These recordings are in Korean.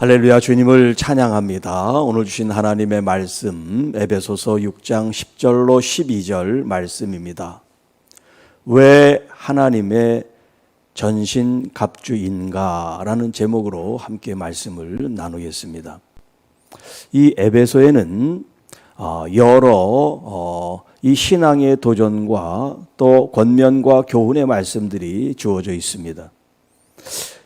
할렐루야 주님을 찬양합니다. 오늘 주신 하나님의 말씀 에베소서 6장 10절로 12절 말씀입니다. 왜 하나님의 전신 갑주인가라는 제목으로 함께 말씀을 나누겠습니다. 이 에베소에는 어, 여러 어, 이 신앙의 도전과 또 권면과 교훈의 말씀들이 주어져 있습니다.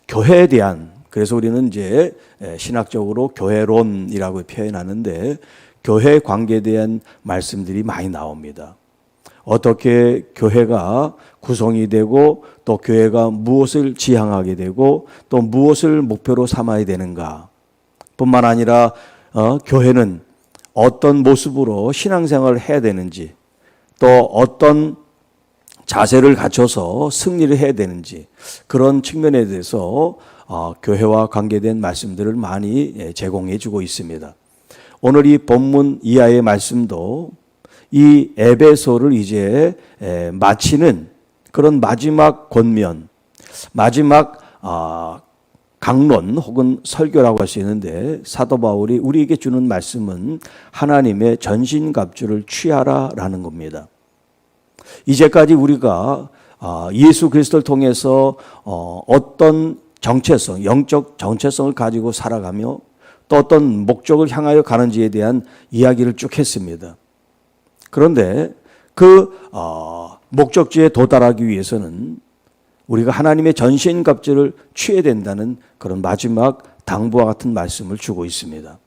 교회에 대한 그래서 우리는 이제 신학적으로 교회론이라고 표현하는데 교회 관계에 대한 말씀들이 많이 나옵니다. 어떻게 교회가 구성이 되고 또 교회가 무엇을 지향하게 되고 또 무엇을 목표로 삼아야 되는가 뿐만 아니라 어, 교회는 어떤 모습으로 신앙생활을 해야 되는지 또 어떤 자세를 갖춰서 승리를 해야 되는지 그런 측면에 대해서 어, 교회와 관계된 말씀들을 많이 예, 제공해 주고 있습니다. 오늘 이 본문 이하의 말씀도 이 에베소를 이제 에, 마치는 그런 마지막 권면, 마지막 아, 강론 혹은 설교라고 할 수 있는데 사도 바울이 우리에게 주는 말씀은 하나님의 전신갑주를 취하라라는 겁니다. 이제까지 우리가 아, 예수 그리스도를 통해서 어, 어떤 정체성, 영적 정체성을 가지고 살아가며 또 어떤 목적을 향하여 가는지에 대한 이야기를 쭉 했습니다. 그런데 그 어, 목적지에 도달하기 위해서는 우리가 하나님의 전신갑주를 취해야 된다는 그런 마지막 당부와 같은 말씀을 주고 있습니다.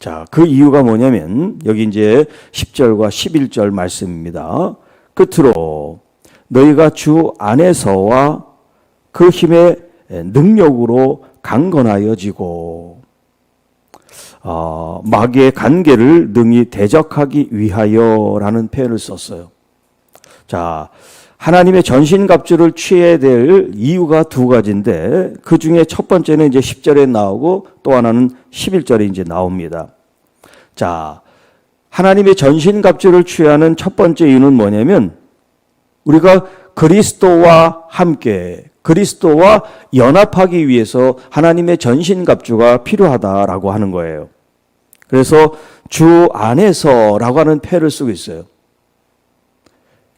자, 그 이유가 뭐냐면 여기 이제 10절과 11절 말씀입니다. 끝으로 너희가 주 안에서와 그 힘의 능력으로 강건하여지고 어, 마귀의 관계를 능히 대적하기 위하여라는 표현을 썼어요. 자, 하나님의 전신갑주를 취해야 될 이유가 두 가지인데 그 중에 첫 번째는 이제 10절에 나오고 또 하나는 11절에 이제 나옵니다. 자, 하나님의 전신갑주를 취하는 첫 번째 이유는 뭐냐면 우리가 그리스도와 함께 그리스도와 연합하기 위해서 하나님의 전신갑주가 필요하다라고 하는 거예요. 그래서 주 안에서라고 하는 패를 쓰고 있어요.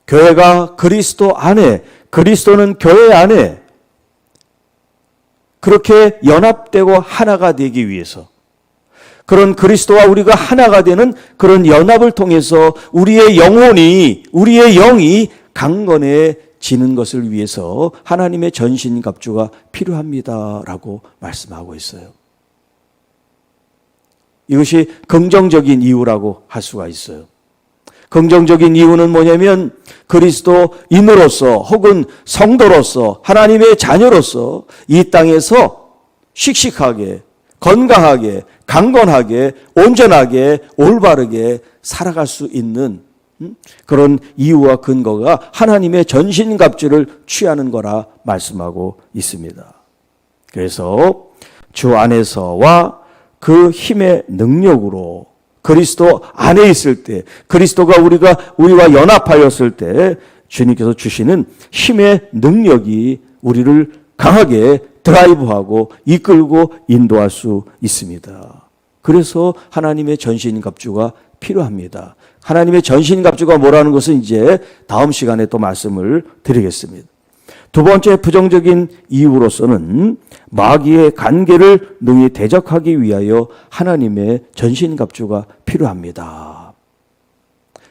교회가 그리스도 안에, 그리스도는 교회 안에 그렇게 연합되고 하나가 되기 위해서 그런 그리스도와 우리가 하나가 되는 그런 연합을 통해서 우리의 영혼이, 우리의 영이 강건해 지는 것을 위해서 하나님의 전신갑주가 필요합니다라고 말씀하고 있어요. 이것이 긍정적인 이유라고 할 수가 있어요. 긍정적인 이유는 뭐냐면 그리스도인으로서 혹은 성도로서 하나님의 자녀로서 이 땅에서 씩씩하게 건강하게 강건하게 온전하게 올바르게 살아갈 수 있는 음? 그런 이유와 근거가 하나님의 전신갑주를 취하는 거라 말씀하고 있습니다. 그래서 주 안에서와 그 힘의 능력으로 그리스도 안에 있을 때, 그리스도가 우리가 우리와 연합하였을 때 주님께서 주시는 힘의 능력이 우리를 강하게 드라이브하고 이끌고 인도할 수 있습니다. 그래서 하나님의 전신 갑주가 필요합니다. 하나님의 전신갑주가 뭐라는 것은 이제 다음 시간에 또 말씀을 드리겠습니다. 두 번째 부정적인 이유로서는 마귀의 관계를 능히 대적하기 위하여 하나님의 전신갑주가 필요합니다.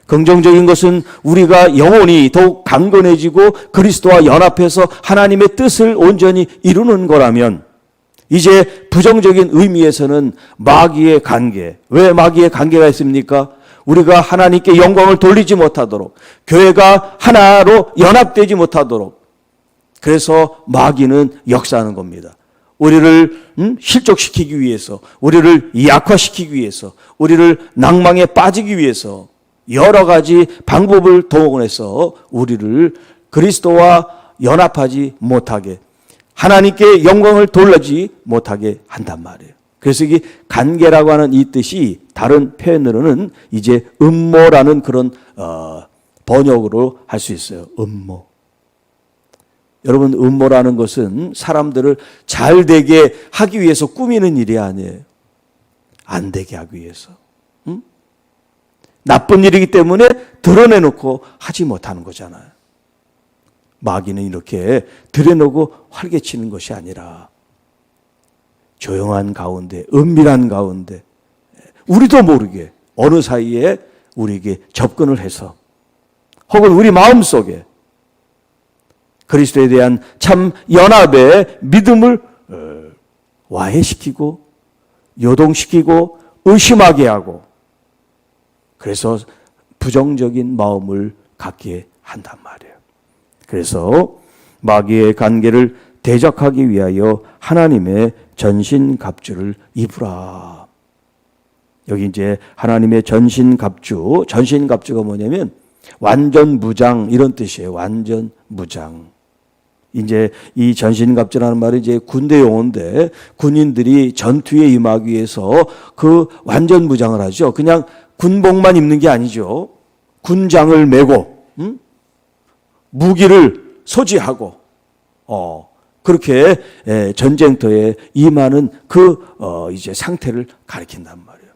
긍정적인 것은 우리가 영혼이 더욱 강건해지고 그리스도와 연합해서 하나님의 뜻을 온전히 이루는 거라면 이제 부정적인 의미에서는 마귀의 관계. 왜 마귀의 관계가 있습니까? 우리가 하나님께 영광을 돌리지 못하도록 교회가 하나로 연합되지 못하도록 그래서 마귀는 역사하는 겁니다. 우리를 음? 실족시키기 위해서, 우리를 약화시키기 위해서, 우리를 낭망에 빠지기 위해서 여러 가지 방법을 동원해서 우리를 그리스도와 연합하지 못하게 하나님께 영광을 돌리지 못하게 한단 말이에요. 그래서 이게 관계라고 하는 이 뜻이 다른 표현으로는 이제 음모라는 그런 어, 번역으로 할 수 있어요. 음모. 여러분 음모라는 것은 사람들을 잘 되게 하기 위해서 꾸미는 일이 아니에요. 안 되게 하기 위해서. 응? 나쁜 일이기 때문에 드러내놓고 하지 못하는 거잖아요. 마귀는 이렇게 드러내고 활개치는 것이 아니라 조용한 가운데, 은밀한 가운데, 우리도 모르게 어느 사이에 우리에게 접근을 해서 혹은 우리 마음 속에 그리스도에 대한 참 연합의 믿음을 어, 와해시키고 요동시키고 의심하게 하고 그래서 부정적인 마음을 갖게 한단 말이에요. 그래서 마귀의 관계를 대적하기 위하여 하나님의 전신 갑주를 입으라. 여기 이제 하나님의 전신 갑주, 전신 갑주가 뭐냐면 완전 무장 이런 뜻이에요. 완전 무장. 이제 이 전신갑주라는 말이 이제 군대 용어인데 군인들이 전투에 임하기 위해서 그 완전 무장을 하죠. 그냥 군복만 입는 게 아니죠. 군장을 메고 음? 무기를 소지하고 어 그렇게 에, 전쟁터에 임하는 그 어, 이제 상태를 가리킨단 말이에요.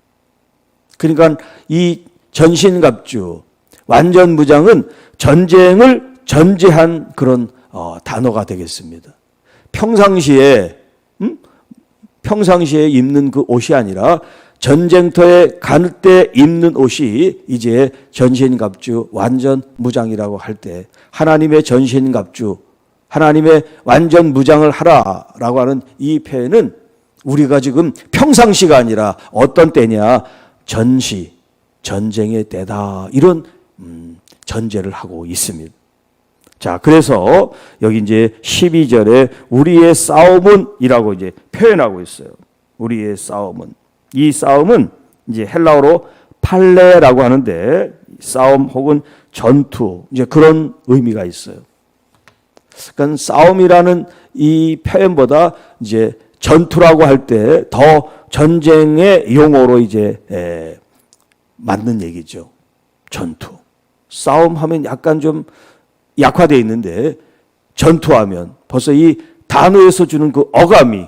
그러니까 이 전신갑주 완전 무장은 전쟁을 전제한 그런 어, 단어가 되겠습니다. 평상시에 음? 평상시에 입는 그 옷이 아니라 전쟁터에 갈 때 입는 옷이 이제 전신갑주 완전 무장이라고 할 때 하나님의 전신갑주 하나님의 완전 무장을 하라라고 하는 이 표현은 우리가 지금 평상시가 아니라 어떤 때냐 전시 전쟁의 때다 이런 음, 전제를 하고 있습니다. 자, 그래서 여기 이제 12절에 우리의 싸움은이라고 이제 표현하고 있어요. 우리의 싸움은. 이 싸움은 이제 헬라어로 팔레라고 하는데 싸움 혹은 전투 이제 그런 의미가 있어요. 그러니까 싸움이라는 이 표현보다 이제 전투라고 할 때 더 전쟁의 용어로 이제 에, 맞는 얘기죠. 전투. 싸움하면 약간 좀 약화되어 있는데 전투하면 벌써 이 단어에서 주는 그 어감이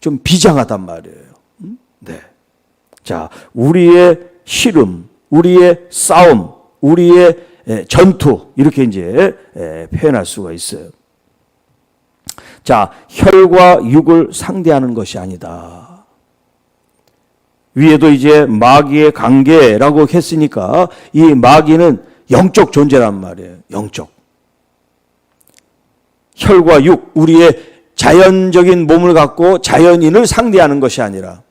좀 비장하단 말이에요. 음? 네. 자, 우리의 씨름, 우리의 싸움, 우리의 전투 이렇게 이제 표현할 수가 있어요. 자, 혈과 육을 상대하는 것이 아니다. 위에도 이제 마귀의 관계라고 했으니까 이 마귀는 영적 존재란 말이에요. 영적. 혈과 육, 우리의 자연적인 몸을 갖고 자연인을 상대하는 것이 아니라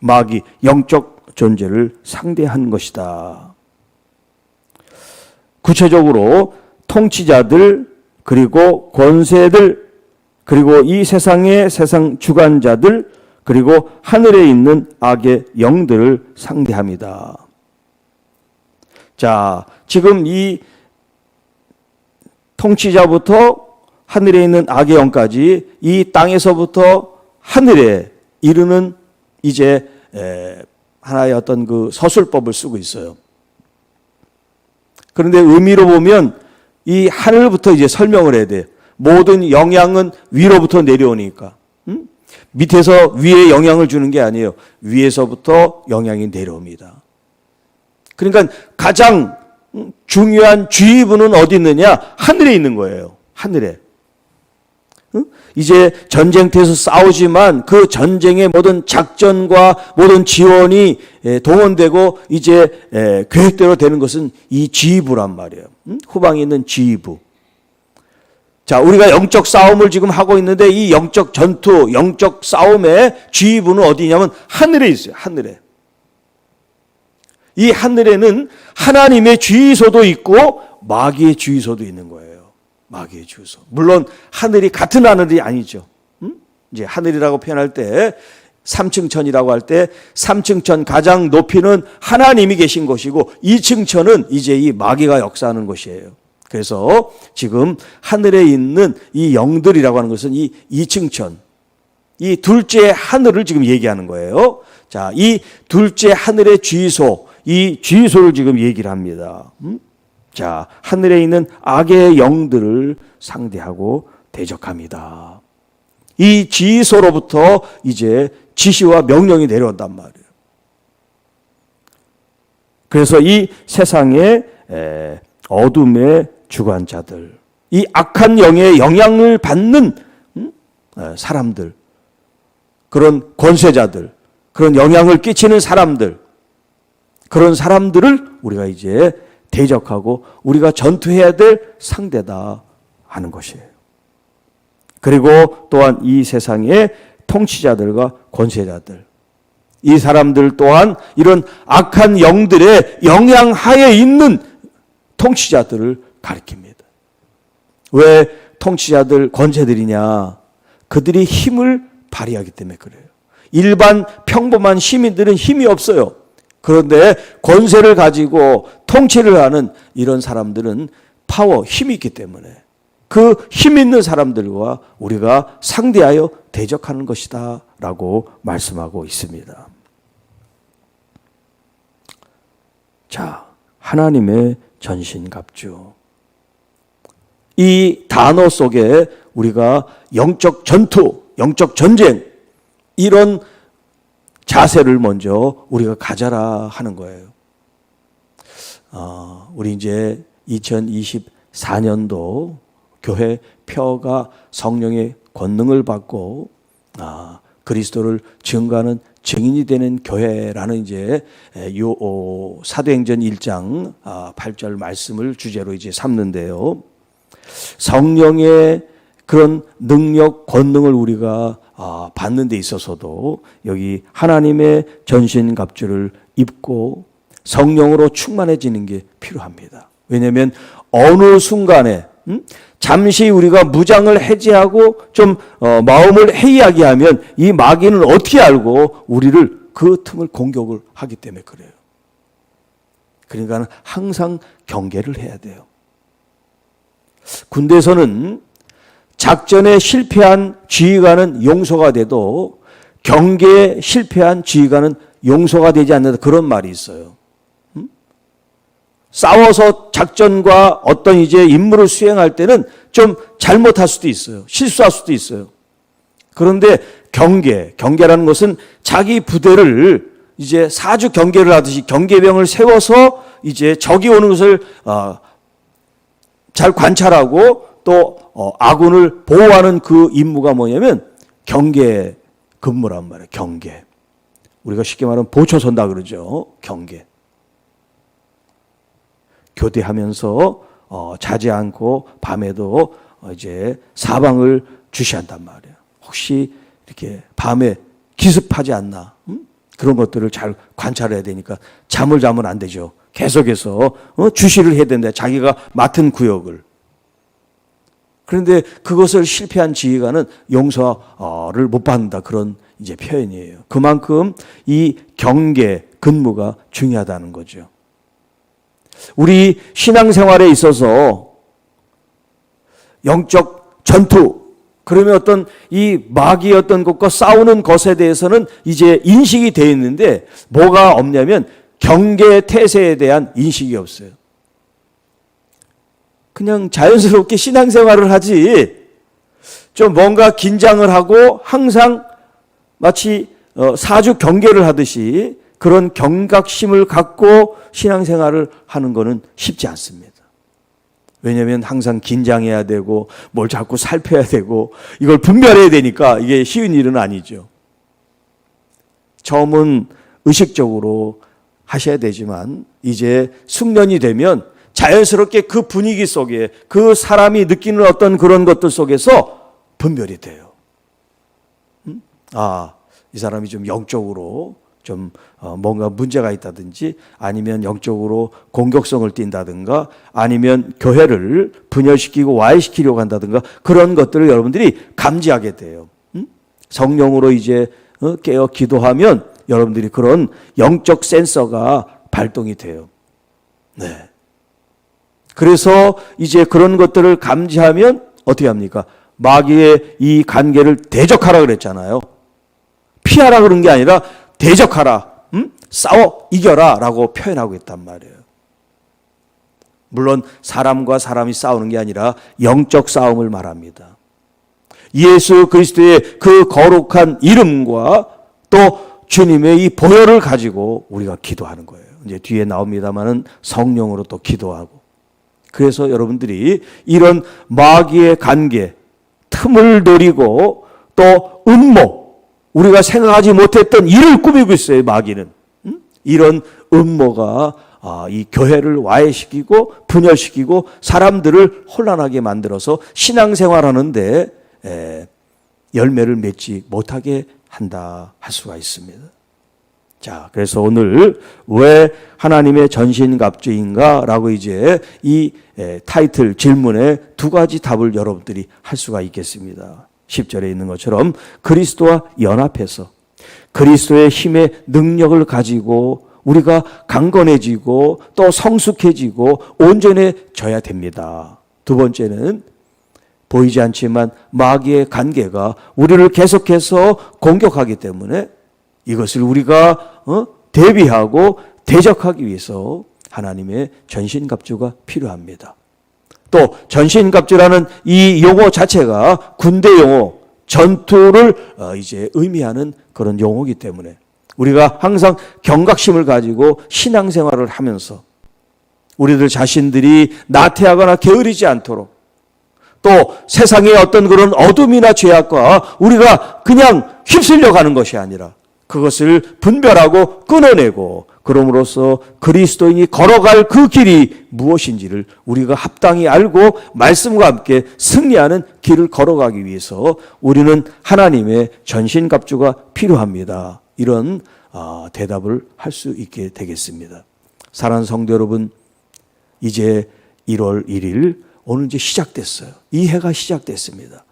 마귀, 영적 존재를 상대한 것이다. 구체적으로 통치자들, 그리고 권세들, 그리고 이 세상의 세상 주관자들, 그리고 하늘에 있는 악의 영들을 상대합니다. 자, 지금 이 통치자부터 하늘에 있는 악의 영까지 이 땅에서부터 하늘에 이르는 이제 하나의 어떤 그 서술법을 쓰고 있어요. 그런데 의미로 보면 이 하늘부터 이제 설명을 해야 돼요. 모든 영향은 위로부터 내려오니까. 음? 밑에서 위에 영향을 주는 게 아니에요. 위에서부터 영향이 내려옵니다. 그러니까 가장 중요한 주의부는 어디 있느냐? 하늘에 있는 거예요. 하늘에. 이제 전쟁터에서 싸우지만 그 전쟁의 모든 작전과 모든 지원이 동원되고 이제 계획대로 되는 것은 이 지휘부란 말이에요. 후방에 있는 지휘부. 자, 우리가 영적 싸움을 지금 하고 있는데 이 영적 전투, 영적 싸움의 지휘부는 어디냐면 하늘에 있어요. 하늘에. 이 하늘에는 하나님의 주의소도 있고 마귀의 주의소도 있는 거예요. 마귀의 주의소. 물론 하늘이 같은 하늘이 아니죠. 음? 이제 하늘이라고 표현할 때 3층 천이라고 할 때 3층 천 가장 높이는 하나님이 계신 곳이고 2층 천은 이제 이 마귀가 역사하는 곳이에요. 그래서 지금 하늘에 있는 이 영들이라고 하는 것은 이 2층 천, 이 둘째 하늘을 지금 얘기하는 거예요. 자, 이 둘째 하늘의 주의소, 이 주의소를 지금 얘기를 합니다. 음? 자, 하늘에 있는 악의 영들을 상대하고 대적합니다. 이 지소로부터 이제 지시와 명령이 내려온단 말이에요. 그래서 이 세상의 에, 어둠의 주관자들, 이 악한 영의 영향을 받는 음? 에, 사람들, 그런 권세자들, 그런 영향을 끼치는 사람들, 그런 사람들을 우리가 이제 대적하고 우리가 전투해야 될 상대다 하는 것이에요. 그리고 또한 이 세상의 통치자들과 권세자들, 이 사람들 또한 이런 악한 영들의 영향 하에 있는 통치자들을 가리킵니다. 왜 통치자들, 권세들이냐? 그들이 힘을 발휘하기 때문에 그래요. 일반 평범한 시민들은 힘이 없어요. 그런데 권세를 가지고 통치를 하는 이런 사람들은 파워, 힘이 있기 때문에 그 힘 있는 사람들과 우리가 상대하여 대적하는 것이다 라고 말씀하고 있습니다. 자, 하나님의 전신갑주. 이 단어 속에 우리가 영적 전투, 영적 전쟁, 이런 자세를 먼저 우리가 가져라 하는 거예요. 어, 우리 이제 2024년도 교회 표가 성령의 권능을 받고 아, 그리스도를 증거하는 증인이 되는 교회라는 이제 요 어, 사도행전 1장 8절 아, 말씀을 주제로 이제 삼는데요. 성령의 그런 능력 권능을 우리가 아, 받는 데 있어서도 여기 하나님의 전신 갑주를 입고 성령으로 충만해지는 게 필요합니다. 왜냐하면 어느 순간에 음? 잠시 우리가 무장을 해제하고 좀 어, 마음을 해이하게 하면 이 마귀는 어떻게 알고 우리를 그 틈을 공격을 하기 때문에 그래요. 그러니까 항상 경계를 해야 돼요. 군대에서는 작전에 실패한 지휘관은 용서가 돼도 경계에 실패한 지휘관은 용서가 되지 않는다 그런 말이 있어요. 음? 싸워서 작전과 어떤 이제 임무를 수행할 때는 좀 잘못할 수도 있어요. 실수할 수도 있어요. 그런데 경계, 경계라는 것은 자기 부대를 이제 사주 경계를 하듯이 경계병을 세워서 이제 적이 오는 것을 어, 잘 관찰하고 또 어, 아군을 보호하는 그 임무가 뭐냐면 경계 근무란 말이에요. 경계. 우리가 쉽게 말하면 보초선다 그러죠. 경계. 교대하면서 어, 자지 않고 밤에도 어, 이제 사방을 주시한단 말이에요. 혹시 이렇게 밤에 기습하지 않나? 음? 그런 것들을 잘 관찰해야 되니까 잠을 자면 안 되죠. 계속해서 어, 주시를 해야 된다. 자기가 맡은 구역을. 그런데 그것을 실패한 지휘관은 용서를 못 받는다. 그런 이제 표현이에요. 그만큼 이 경계, 근무가 중요하다는 거죠. 우리 신앙생활에 있어서 영적 전투, 그러면 어떤 이 마귀 어떤 것과 싸우는 것에 대해서는 이제 인식이 되어 있는데 뭐가 없냐면 경계 태세에 대한 인식이 없어요. 그냥 자연스럽게 신앙생활을 하지 좀 뭔가 긴장을 하고 항상 마치 어, 사주 경계를 하듯이 그런 경각심을 갖고 신앙생활을 하는 것은 쉽지 않습니다. 왜냐하면 항상 긴장해야 되고 뭘 자꾸 살펴야 되고 이걸 분별해야 되니까 이게 쉬운 일은 아니죠. 처음은 의식적으로 하셔야 되지만 이제 숙련이 되면 자연스럽게 그 분위기 속에 그 사람이 느끼는 어떤 그런 것들 속에서 분별이 돼요. 음? 아, 이 사람이 좀 영적으로 좀 어, 뭔가 문제가 있다든지 아니면 영적으로 공격성을 띈다든가 아니면 교회를 분열시키고 와해시키려고 한다든가 그런 것들을 여러분들이 감지하게 돼요. 음? 성령으로 이제 어, 깨어 기도하면 여러분들이 그런 영적 센서가 발동이 돼요. 네. 그래서 이제 그런 것들을 감지하면 어떻게 합니까? 마귀의 이 관계를 대적하라 그랬잖아요. 피하라 그런 게 아니라 대적하라. 음? 싸워 이겨라 라고 표현하고 있단 말이에요. 물론 사람과 사람이 싸우는 게 아니라 영적 싸움을 말합니다. 예수 그리스도의 그 거룩한 이름과 또 주님의 이 보혈을 가지고 우리가 기도하는 거예요. 이제 뒤에 나옵니다만은 성령으로 또 기도하고. 그래서 여러분들이 이런 마귀의 관계, 틈을 노리고 또 음모, 우리가 생각하지 못했던 일을 꾸미고 있어요, 마귀는. 음? 이런 음모가 아, 이 교회를 와해시키고 분열시키고 사람들을 혼란하게 만들어서 신앙생활 하는데 에, 열매를 맺지 못하게 한다 할 수가 있습니다. 자, 그래서 오늘 왜 하나님의 전신갑주인가라고 이제 이 에, 타이틀 질문에 두 가지 답을 여러분들이 할 수가 있겠습니다. 10절에 있는 것처럼 그리스도와 연합해서 그리스도의 힘의 능력을 가지고 우리가 강건해지고 또 성숙해지고 온전해져야 됩니다. 두 번째는 보이지 않지만 마귀의 관계가 우리를 계속해서 공격하기 때문에 이것을 우리가 어? 대비하고 대적하기 위해서 하나님의 전신갑주가 필요합니다. 또 전신갑주라는 이 용어 자체가 군대 용어, 전투를 어, 이제 의미하는 그런 용어이기 때문에 우리가 항상 경각심을 가지고 신앙생활을 하면서 우리들 자신들이 나태하거나 게으르지 않도록 또 세상의 어떤 그런 어둠이나 죄악과 우리가 그냥 휩쓸려 가는 것이 아니라 그것을 분별하고 끊어내고 그럼으로써 그리스도인이 걸어갈 그 길이 무엇인지를 우리가 합당히 알고 말씀과 함께 승리하는 길을 걸어가기 위해서 우리는 하나님의 전신갑주가 필요합니다. 이런 어, 대답을 할 수 있게 되겠습니다. 사랑하는 성도 여러분, 이제 1월 1일 오늘 이제 시작됐어요. 이 해가 시작됐습니다.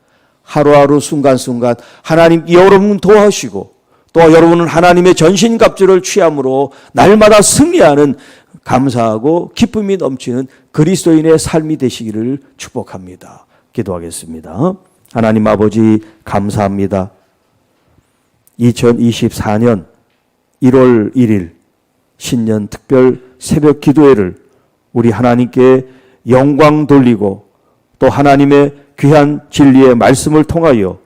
하루하루 순간순간 하나님 여러분 도와주시고 또 여러분은 하나님의 전신갑주를 취함으로 날마다 승리하는 감사하고 기쁨이 넘치는 그리스도인의 삶이 되시기를 축복합니다. 기도하겠습니다. 하나님 아버지 감사합니다. 2024년 1월 1일 신년 특별 새벽 기도회를 우리 하나님께 영광 돌리고 또 하나님의 귀한 진리의 말씀을 통하여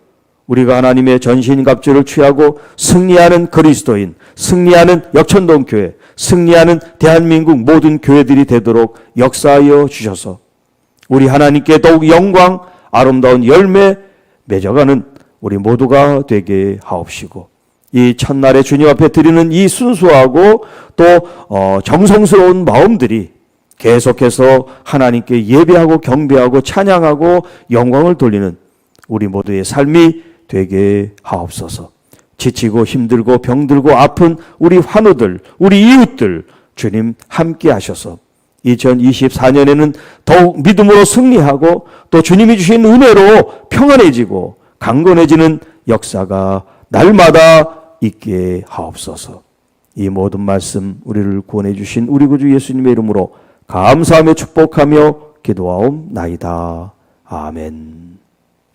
우리가 하나님의 전신갑주를 취하고 승리하는 그리스도인, 승리하는 역천동 교회, 승리하는 대한민국 모든 교회들이 되도록 역사하여 주셔서 우리 하나님께 더욱 영광, 아름다운 열매 맺어가는 우리 모두가 되게 하옵시고 이 첫날에 주님 앞에 드리는 이 순수하고 또 어, 정성스러운 마음들이 계속해서 하나님께 예배하고 경배하고 찬양하고 영광을 돌리는 우리 모두의 삶이 되게 하옵소서. 지치고 힘들고 병들고 아픈 우리 환우들, 우리 이웃들 주님 함께 하셔서 2024년에는 더욱 믿음으로 승리하고 또 주님이 주신 은혜로 평안해지고 강건해지는 역사가 날마다 있게 하옵소서. 이 모든 말씀 우리를 구원해 주신 우리 구주 예수님의 이름으로 감사하며 축복하며 기도하옵나이다. 아멘.